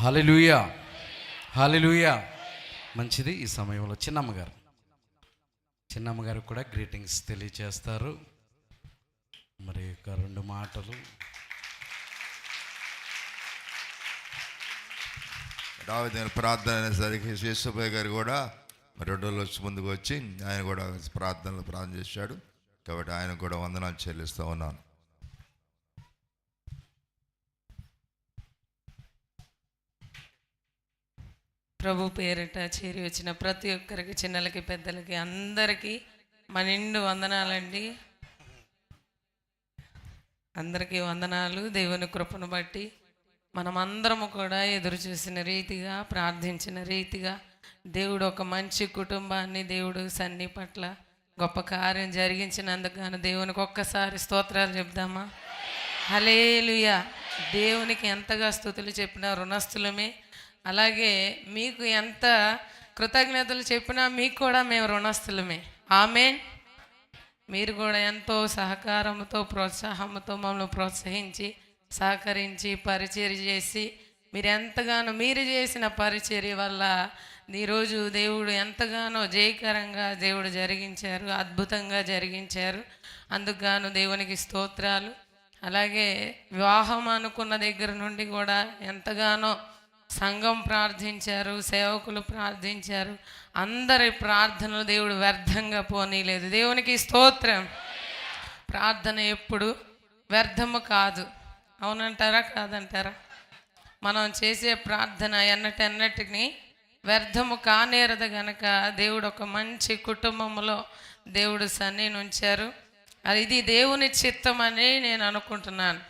Hallelujah. Hallelujah. మంచిది ఈ సమయంలో. చిన్నమ్మగారు. చిన్నమ్మగారు కూడా గ్రీటింగ్స్ తెలియచేస్తారు. మరి ఒక రెండు మాటలు. దావిదిన ప్రార్థన అనేసరికి శేషభయ్య గారు కూడా రెండు రోజులు వచ్చి ముందుకు వచ్చి ఆయన కూడా ప్రార్థనలు ప్రార్థన చేశాడు. కాబట్టి ఆయన కూడా వందనాలు చెల్లిస్తూ ఉన్నాను. ప్రభు పేరిట చేరి వచ్చిన ప్రతి ఒక్కరికి చిన్నలకి పెద్దలకి అందరికీ మా నిండు వందనాలండి. అందరికీ వందనాలు. దేవుని కృపను బట్టి మనమందరము కూడా ఎదురు చూసిన రీతిగా ప్రార్థించిన రీతిగా దేవుడు ఒక మంచి కుటుంబాన్ని దేవుడు సన్ని పట్ల గొప్ప కార్యం జరిగించినందుకు గాను దేవునికి ఒక్కసారి స్తోత్రాలు చెప్దామా? హలేలుయ దేవునికి ఎంతగా స్థుతులు చెప్పినా రుణస్థులమే. అలాగే మీకు ఎంత కృతజ్ఞతలు చెప్పినా మీకు కూడా మేము రుణస్థులమే. ఆమె మీరు కూడా ఎంతో సహకారంతో ప్రోత్సాహంతో మమ్మల్ని ప్రోత్సహించి సహకరించి పరిచర్య చేసి మీరు ఎంతగానో మీరు చేసిన పరిచర్య వల్ల ఈరోజు దేవుడు ఎంతగానో జయకరంగా దేవుడు జరిగించారు అద్భుతంగా జరిగించారు. అందుకు దేవునికి స్తోత్రాలు. అలాగే వివాహం అనుకున్న దగ్గర నుండి కూడా ఎంతగానో సంఘం ప్రార్థించారు సేవకులు ప్రార్థించారు. అందరి ప్రార్థనలు దేవుడు వ్యర్థంగా పోనీలేదు. దేవునికి స్తోత్రం. ప్రార్థన ఎప్పుడు వ్యర్థము కాదు. అవునంటారా కాదంటారా? మనం చేసే ప్రార్థన ఎన్నటెన్నటిని వ్యర్థము కానేరదు గనక దేవుడు ఒక మంచి కుటుంబంలో దేవుడు సన్ని ఉంచారు. అది ఇది దేవుని చిత్తం అని నేను అనుకుంటున్నాను.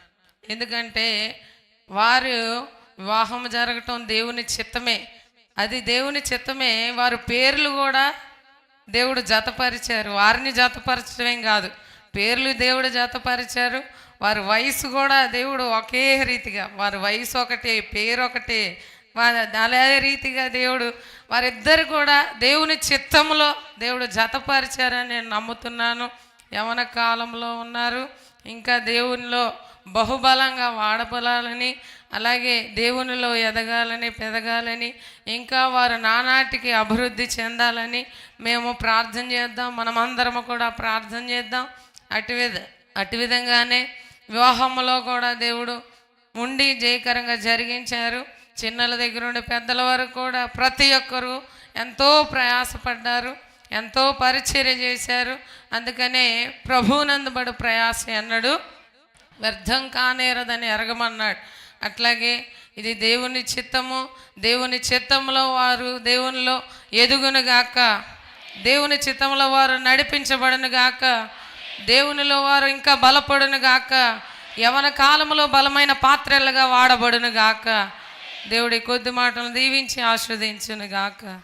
ఎందుకంటే వారు వివాహం జరగటం దేవుని చిత్తమే. అది దేవుని చిత్తమే. వారు పేర్లు కూడా దేవుడు జతపరిచారు. వారిని జతపరచడమేం కాదు. పేర్లు దేవుడు జతపరిచారు. వారి వయసు కూడా దేవుడు ఒకే రీతిగా వారి వయసు ఒకటే పేరు ఒకటే వారి అదే రీతిగా దేవుడు వారిద్దరు కూడా దేవుని చిత్తంలో దేవుడు జతపరిచారని నేను నమ్ముతున్నాను. యవన కాలంలో ఉన్నారు. ఇంకా దేవునిలో బహుబలంగా వాడబలాలని అలాగే దేవునిలో ఎదగాలని పెదగాలని ఇంకా వారు నానాటికి అభివృద్ధి చెందాలని మేము ప్రార్థన చేద్దాం. మనమందరము కూడా ప్రార్థన చేద్దాం. అటు విధ అటు విధంగానే వివాహంలో కూడా దేవుడు ఉండి జయకరంగా జరిగించారు. చిన్నల దగ్గర నుండి పెద్దల వరకు కూడా ప్రతి ఒక్కరూ ఎంతో ప్రయాసపడ్డారు. ఎంతో పరిచర్య చేశారు. అందుకనే ప్రభువునందుబడు ప్రయాస అన్నాడు. వ్యర్థం కానేరదని ఎరగమన్నాడు. అట్లాగే ఇది దేవుని చిత్తము. దేవుని చిత్తంలో వారు దేవునిలో ఎదుగునుగాక దేవుని చిత్తంలో వారు నడిపించబడనుగాక దేవునిలో వారు ఇంకా బలపడునుగాక యవన కాలంలో బలమైన పాత్రలుగా వాడబడును గాక. దేవుడి కొద్ది మాటలు దీవించి ఆస్వాదించును గాక.